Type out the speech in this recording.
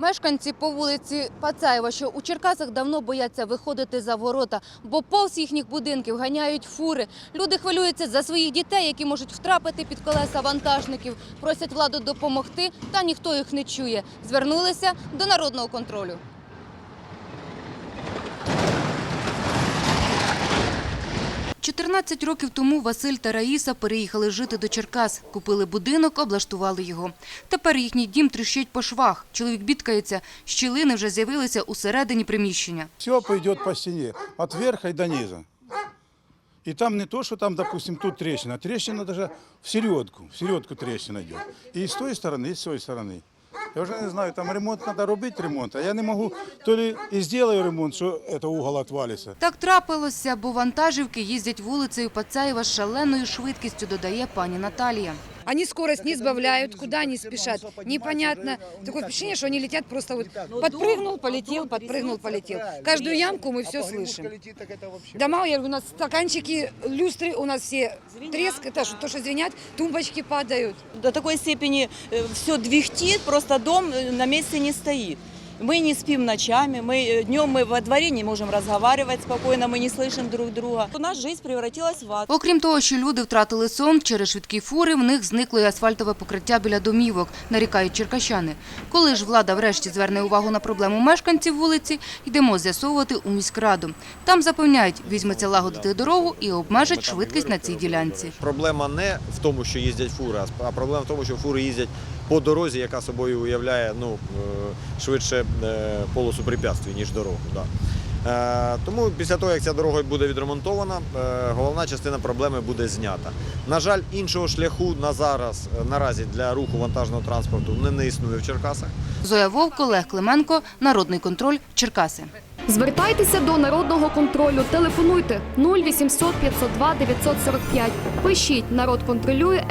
Мешканці по вулиці Пацаєва, що у Черкасах давно бояться виходити за ворота, бо повз їхніх будинків ганяють фури. Люди хвилюються за своїх дітей, які можуть втрапити під колеса вантажників, просять владу допомогти, та ніхто їх не чує. Звернулися до народного контролю. Чотирнадцять років тому Василь та Раїса переїхали жити до Черкас. Купили будинок, облаштували його. Тепер їхній дім тріщить по швах. Чоловік бідкається, щілини вже з'явилися усередині приміщення. Все пойдет по от верха и до низа. И там не то, что там, допустим, тут трещина, а трещина даже в середку, в середку трещина идет. И с той стороны, и с той стороны. Я вже не знаю, там ремонт треба робити ремонт, а я не можу, то ли і зроблю ремонт, що це угол отвалиться. Так трапилося, бо вантажівки їздять вулицею Пацаєва з шаленою швидкістю, додає пані Наталія. Они скорость не сбавляют, куда они спешат. Непонятно. Такое впечатление, что они летят просто вот подпрыгнул, полетел, подпрыгнул, полетел. Каждую ямку мы все слышим. Дома, я говорю, у нас стаканчики, люстры, у нас все треск, это что, то, что звенят, тумбочки падают. До такой степени все двихтит, просто дом э, на месте не стоит. Мы не спим ночами, мы днем мы во дворе не можем разговаривать спокойно, мы не слышим друг друга. У нас жизнь превратилась в ад. Окрім того, що люди втратили сон через швидкі фури, в них зникло і асфальтове покриття біля домівок, нарікають черкащани. Коли ж влада врешті зверне увагу на проблему мешканців вулиці, йдемо з'ясовувати у міськраду. Там запевняють, візьметься лагодити дорогу і обмежать швидкість на цій ділянці. Проблема не в тому, що їздять фури, а проблема в тому, що фури їздять по дорозі, яка собою уявляє ну, е, швидше е, полосу препятствий, ніж дорогу. Да. Е, Тому після того, як ця дорога буде відремонтована, головна частина проблеми буде знята. На жаль, іншого шляху на зараз, наразі для руху вантажного транспорту не, не існує в Черкасах. Зоя Вовк, Олег Клименко, Народний контроль, Черкаси. Звертайтеся до народного контролю. Телефонуйте 0800 502 945. Пишіть народ контролює.